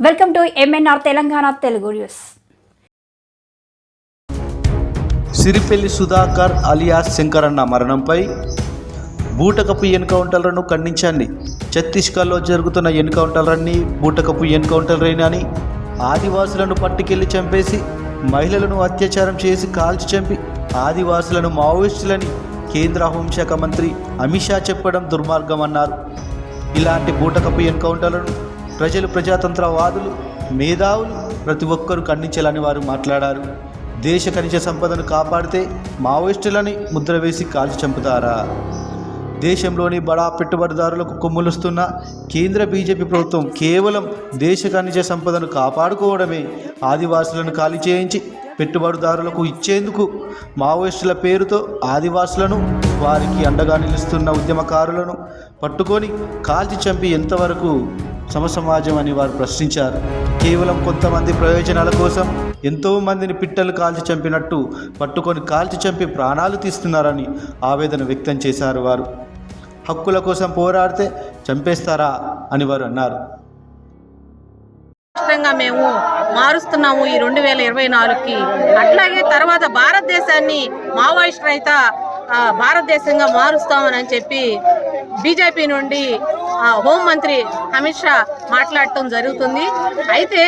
Welcome to MNR Telangana Telugu news. Siripelli Sudhakar alias Shankaranna మరణంపై బూటకపు ఎన్కౌంటర్లను ఖండించండి ఛత్తీస్గఢ్లో జరుగుతున్న ఎన్కౌంటర్లన్నీ బూటకపు ఎన్కౌంటర్లేనని ఆదివాసులను పట్టుకెళ్ళి చంపేసి మహిళలను అత్యాచారం చేసి కాల్చి చంపి ఆదివాసులను మావోయిస్టులని కేంద్ర హోంశాఖ మంత్రి అమిత్ షా చెప్పడం దుర్మార్గం అన్నారు ఇలాంటి బూటకపు ఎన్కౌంటర్లను ప్రజలు ప్రజాతంత్రవాదులు మేధావులు ప్రతి ఒక్కరూ ఖండించాలని వారు మాట్లాడారు. దేశ ఖనిజ సంపదను కాపాడితే మావోయిస్టులని ముద్ర వేసి కాల్చి చంపుతారా? దేశంలోని బడా పెట్టుబడిదారులకు కొమ్ములుస్తున్న కేంద్ర బీజేపీ ప్రభుత్వం కేవలం దేశ ఖనిజ సంపదను కాపాడుకోవడమే. ఆదివాసులను ఖాళీ చేయించి పెట్టుబడిదారులకు ఇచ్చేందుకు మావోయిస్టుల పేరుతో ఆదివాసులను వారికి అండగా నిలుస్తున్న ఉద్యమకారులను పట్టుకొని కాల్చి చంపి ఎంతవరకు సమసమాజం అని వారు ప్రశ్నించారు. కేవలం కొంతమంది ప్రయోజనాల కోసం ఎంతో మందిని పిట్టలు కాల్చి చంపినట్టు పట్టుకొని కాల్చి చంపి ప్రాణాలు తీస్తున్నారని ఆవేదన వ్యక్తం చేశారు వారు. హక్కుల కోసం పోరాడితే చంపేస్తారా అని వారు అన్నారు. రాష్ట్రంగా మేము మారుస్తున్నాము ఈ రెండు వేల ఇరవై నాలుగుకి. అట్లాగే తర్వాత భారతదేశాన్ని మావోయిస్ట్ రహిత భారతదేశంగా మారుస్తామని చెప్పి బీజేపీ నుండి హోంమంత్రి అమిత్ షా మాట్లాడటం జరుగుతుంది. అయితే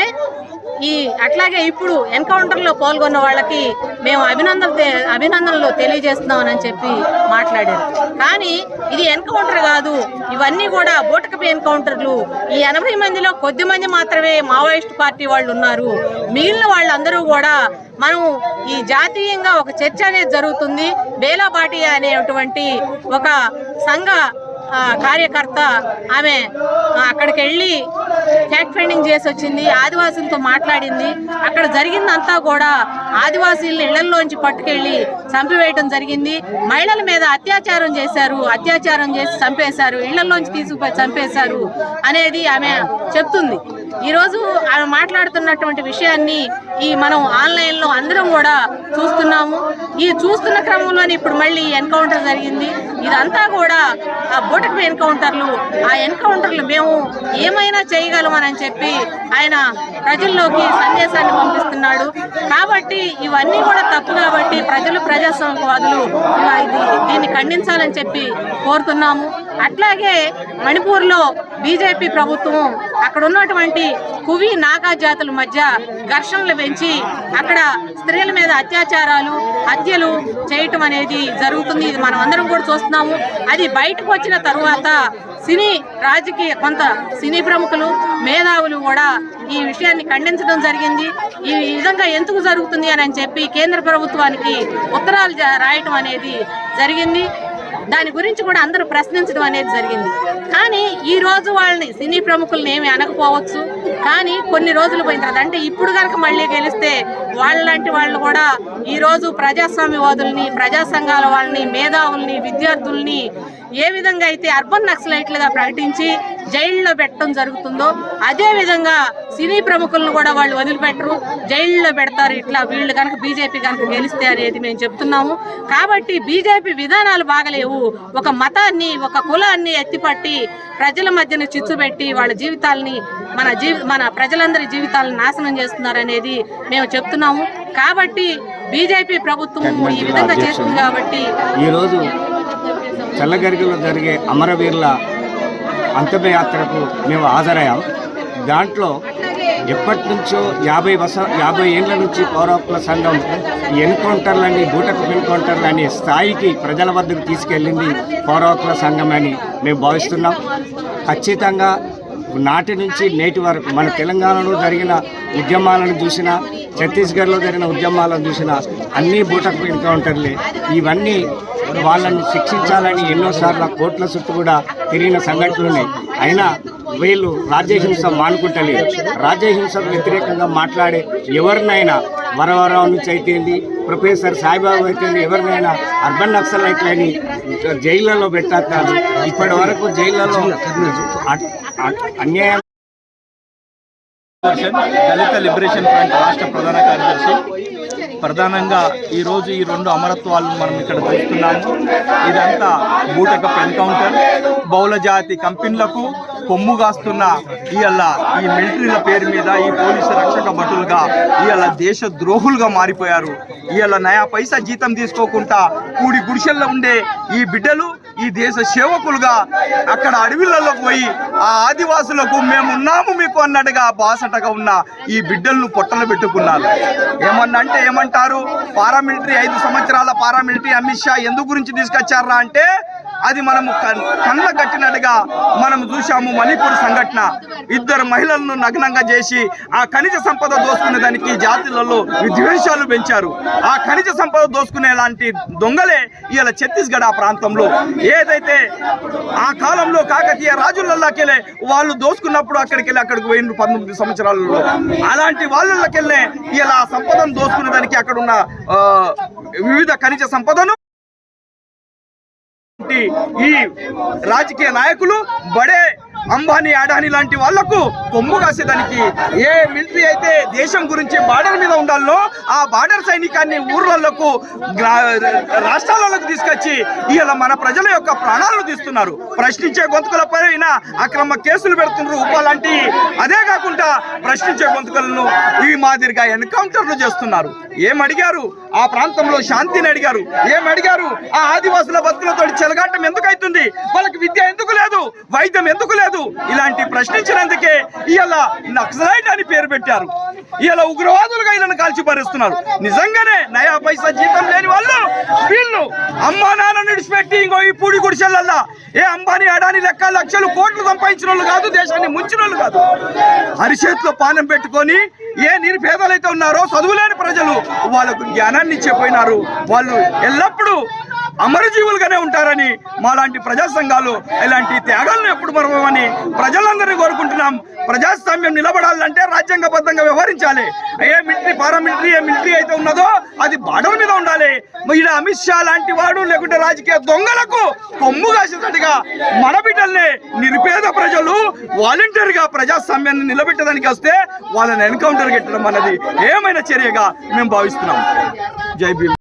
ఈ అట్లాగే ఇప్పుడు ఎన్కౌంటర్లో పాల్గొన్న వాళ్ళకి మేము అభినందన అభినందనలు తెలియజేస్తున్నామని చెప్పి మాట్లాడారు. కానీ ఇది ఎన్కౌంటర్ కాదు ఇవన్నీ కూడా బూటకపు ఎన్కౌంటర్లు. ఈ ఎనభై మందిలో కొద్ది మంది మాత్రమే మావోయిస్ట్ పార్టీ వాళ్ళు ఉన్నారు. మిగిలిన వాళ్ళందరూ కూడా మనం ఈ జాతీయంగా ఒక చర్చ అనేది జరుగుతుంది. బేలాబాటి అనేటువంటి ఒక సంఘ కార్యకర్త ఆమె అక్కడికి వెళ్ళి ఫ్యాక్ట్ ఫైండింగ్ చేసి వచ్చింది ఆదివాసులతో మాట్లాడింది. అక్కడ జరిగిందంతా కూడా ఆదివాసీలను ఇళ్ళలోంచి పట్టుకెళ్ళి చంపివేయటం జరిగింది. మహిళల మీద అత్యాచారం చేశారు అత్యాచారం చేసి చంపేశారు ఇళ్ళలోంచి తీసుకుపోయి చంపేశారు అనేది ఆమె చెప్తుంది. ఈరోజు ఆమె మాట్లాడుతున్నటువంటి విషయాన్ని ఈ మనం ఆన్లైన్లో అందరం కూడా చూస్తున్నాము. ఈ చూస్తున్న క్రమంలోనే ఇప్పుడు మళ్ళీ ఎన్కౌంటర్ జరిగింది. ఇదంతా కూడా ఆ బూటకపు ఎన్కౌంటర్లు ఆ ఎన్కౌంటర్లు మేము ఏమైనా చేయగలమని చెప్పి ఆయన ప్రజల్లోకి సందేశాన్ని పంపిస్తున్నాడు. కాబట్టి ఇవన్నీ కూడా తప్పు కాబట్టి ప్రజలు ప్రజాస్వామ్యవాదులు ఇది దీన్ని ఖండించాలని చెప్పి కోరుతున్నాము. అట్లాగే మణిపూర్లో బీజేపీ ప్రభుత్వం అక్కడ ఉన్నటువంటి కువి నాగా జాతుల మధ్య ఘర్షణలు పెంచి అక్కడ స్త్రీల మీద అత్యాచారాలు హత్యలు చేయటం అనేది జరుగుతుంది. ఇది మనం అందరం కూడా చూస్తున్నాము. అది బయటకు వచ్చిన తరువాత సినీ రాజకీయ కొంత సినీ ప్రముఖులు మేధావులు కూడా ఈ విషయాన్ని ఖండించడం జరిగింది. ఈ విధంగా ఎందుకు జరుగుతుంది అని అని చెప్పి కేంద్ర ప్రభుత్వానికి ఉత్తరాలు రాయటం అనేది జరిగింది. దాని గురించి కూడా అందరూ ప్రశ్నించడం అనేది జరిగింది. కానీ ఈ రోజు వాళ్ళని సినీ ప్రముఖుల్ని ఏమి అనకపోవచ్చు. కానీ కొన్ని రోజులు పోయిన తర్వాత అంటే ఇప్పుడు కనుక మళ్ళీ గెలిస్తే వాళ్ళలాంటి వాళ్ళు కూడా ఈ రోజు ప్రజాస్వామ్యవాదుల్ని ప్రజా సంఘాల వాళ్ళని మేధావుల్ని విద్యార్థుల్ని ఏ విధంగా అయితే అర్బన్ నక్సలైట్లుగా ప్రకటించి జైల్లో పెట్టడం జరుగుతుందో అదే విధంగా సినీ ప్రముఖులను కూడా వాళ్ళు వదిలిపెట్టరు. జైల్లో పెడతారు ఇట్లా వీళ్ళు కనుక బీజేపీ కనుక గెలిస్తే అనేది మేము చెప్తున్నాము. కాబట్టి బీజేపీ విధానాలు బాగలేవు. ఒక మతాన్ని ఒక కులాన్ని ఎత్తిపట్టి ప్రజల మధ్యన చిచ్చు పెట్టి వాళ్ళ జీవితాలని మన జీవి మన ప్రజలందరి జీవితాలను నాశనం చేస్తున్నారు అనేది మేము చెప్తున్నాము. కాబట్టి బీజేపీ ప్రభుత్వం ఈ విధంగా చేస్తుంది. కాబట్టి ఈరోజు చల్లగరిగిలో జరిగే అమరవీరుల అంతిమయాత్రకు మేము హాజరయ్యాం. దాంట్లో ఎప్పటి నుంచో యాభై వస యాభై ఏళ్ళ నుంచి పౌరహక్కుల సంఘం ఈ ఎన్కౌంటర్లని బూటకు ఎన్కౌంటర్లని స్థాయికి ప్రజల వద్దకు తీసుకెళ్ళింది పౌరహక్కుల సంఘం అని మేము భావిస్తున్నాం. ఖచ్చితంగా నాటి నుంచి నేటి వరకు మన తెలంగాణలో జరిగిన ఉద్యమాలను చూసినా ఛత్తీస్గఢ్లో జరిగిన ఉద్యమాలను చూసినా అన్నీ బూటకు ఎన్కౌంటర్లే ఇవన్నీ వాళ్ళని శిక్షించాలని ఎన్నోసార్లు కోర్టుల చుట్టూ కూడా తిరిగిన సంఘటనలు ఉన్నాయి. అయినా వీళ్ళు రాజ్యహింస మానుకుంటలేదు. రాజ్యహింసకు వ్యతిరేకంగా మాట్లాడే ఎవరినైనా వరవరావు నుంచి అయితేంది ప్రొఫెసర్ సాయిబాబు అయితేంది ఎవరినైనా అర్బన్ నక్సలైట్లని జైళ్ళలో పెట్టారు ఇప్పటి వరకు జైళ్ళలో అన్యాయం దళిత లిబరేషన్ ఫ్రంట్ రాష్ట్ర ప్రధాన కార్యదర్శి. ప్రధానంగా ఈరోజు ఈ రెండు అమరత్వాలను మనం ఇక్కడ చూస్తున్నాము. ఇదంతా బూటకప్ ఎన్కౌంటర్ బౌల జాతి కంపెనీలకు కొమ్ము కాస్తున్న ఇవాళ ఈ మిలిటరీల పేరు మీద ఈ పోలీసు రక్షక భటులుగా ఇవాళ దేశ ద్రోహులుగా మారిపోయారు. ఇవాళ నయా పైసా జీతం తీసుకోకుండా కూడి గుడిసెల్లో ఉండే ఈ బిడ్డలు ఈ దేశ సేవకులుగా అక్కడ అడవిలలో పోయి ఆ ఆదివాసులకు మేము ఉన్నాము మీకు అన్నట్టుగా బాసటగా ఉన్న ఈ బిడ్డలను పొట్టలు పెట్టుకున్నారు. ఏమన్నా అంటే ఏమంటారు? పారామిలిటరీ ఐదు సంవత్సరాల పారామిలిటరీ అమిత్ షా ఎందు గురించి తీసుకొచ్చారా అంటే అది మనము కన్- కళ్ళ కట్టినట్టుగా మనం చూశాము మణిపూర్ సంఘటన. ఇద్దరు మహిళలను నగ్నంగా చేసి ఆ ఖనిజ సంపద దోసుకునే దానికి జాతులలో విద్వేషాలు పెంచారు. ఆ ఖనిజ సంపద దోసుకునే లాంటి దొంగలే ఇవాళ ఛత్తీస్గఢ్ ఆ ప్రాంతంలో. ఏదైతే ఆ కాలంలో కాకతీయ రాజులలోకెళ్ళే వాళ్ళు దోసుకున్నప్పుడు అక్కడికి వెళ్ళి అక్కడికి పోయిన పంతొమ్మిది సంవత్సరాలలో. అలాంటి వాళ్ళకెళ్ళే ఇలా సంపదను దోసుకునే దానికి అక్కడ ఉన్న వివిధ ఖనిజ సంపదను ఈ రాజకీయ నాయకులు బడే అంబానీ అడానీ లాంటి వాళ్ళకు కొమ్ము కాసేదానికి ఏ మిలిటరీ అయితే దేశం గురించి బార్డర్ మీద ఉండాలో ఆ బార్డర్ సైనికాన్ని ఊర్లలోకు రాష్ట్రాలకు తీసుకొచ్చి ఇలా మన ప్రజల యొక్క ప్రాణాలను తీస్తున్నారు. ప్రశ్నించే గొంతుకుల పైన అక్రమ కేసులు పెడుతున్నారు ఉప లాంటి. అదే కాకుండా ప్రశ్నించే గొంతుకలను ఈ మాదిరిగా ఎన్కౌంటర్లు చేస్తున్నారు. ఏం అడిగారు? ఆ ప్రాంతంలో శాంతిని అడిగారు. ఏం అడిగారు? ఆ ఆదివాసుల బతుకులతో చెలగాటం ఎందుకు అవుతుంది వాళ్ళకి విద్య ఎందుకు లేదు వైద్యం ఎందుకు లేదు? ఇలాంటి ప్రశ్నించినందుకే ఇవాళ నక్సలైట్ అని పేరు పెట్టారు. ఇలా ఉగ్రవాదులుగా వీళ్ళని కాల్చి పారేస్తున్నారు నిజంగానే నయా పైసా జీతం లేని వాళ్ళు వీళ్ళు అమ్మా నాన్న నిడిచిపెట్టి ఇంకో ఈ పూడి గుడిసెళ్ళల్లా ఏ అంబానీ అడాని లెక్క లక్షలు కోట్లు సంపాదించిన వాళ్ళు కాదు దేశాన్ని ముంచిన వాళ్ళు కాదు. అరిచేతిలో పానం పెట్టుకొని ఏ నిరుపేదలైతే ఉన్నారో చదువులేని ప్రజలు వాళ్ళకు జ్ఞానాన్ని ఇచ్చేపోయినారు. వాళ్ళు ఎల్లప్పుడూ అమరజీవులుగానే ఉంటారని మాలాంటి ప్రజా సంఘాలు ఇలాంటి త్యాగాలను ఎప్పుడు మరవమని ప్రజలందరినీ కోరుకుంటున్నాం. ప్రజాస్వామ్యం నిలబడాలంటే రాజ్యాంగబద్ధంగా వ్యవహరించాలి. ఏ మిలిటరీ పారామిలిటరీ ఏ మిలిటరీ అయితే ఉన్నదో అది బాడవ మీద ఉండాలి. ఇలా అమిత్ షా లాంటి వాడు లేకుంటే రాజకీయ దొంగలకు కొమ్ము కాసేటట్టుగా మన బిడ్డల్ని నిరుపేద ప్రజలు వాలంటీర్గా ప్రజాస్వామ్యాన్ని నిలబెట్టడానికి వస్తే వాళ్ళని ఎన్కౌంటర్ పెట్టడం అన్నది ఏమైనా చర్యగా మేము భావిస్తున్నాం. జై భీమ్.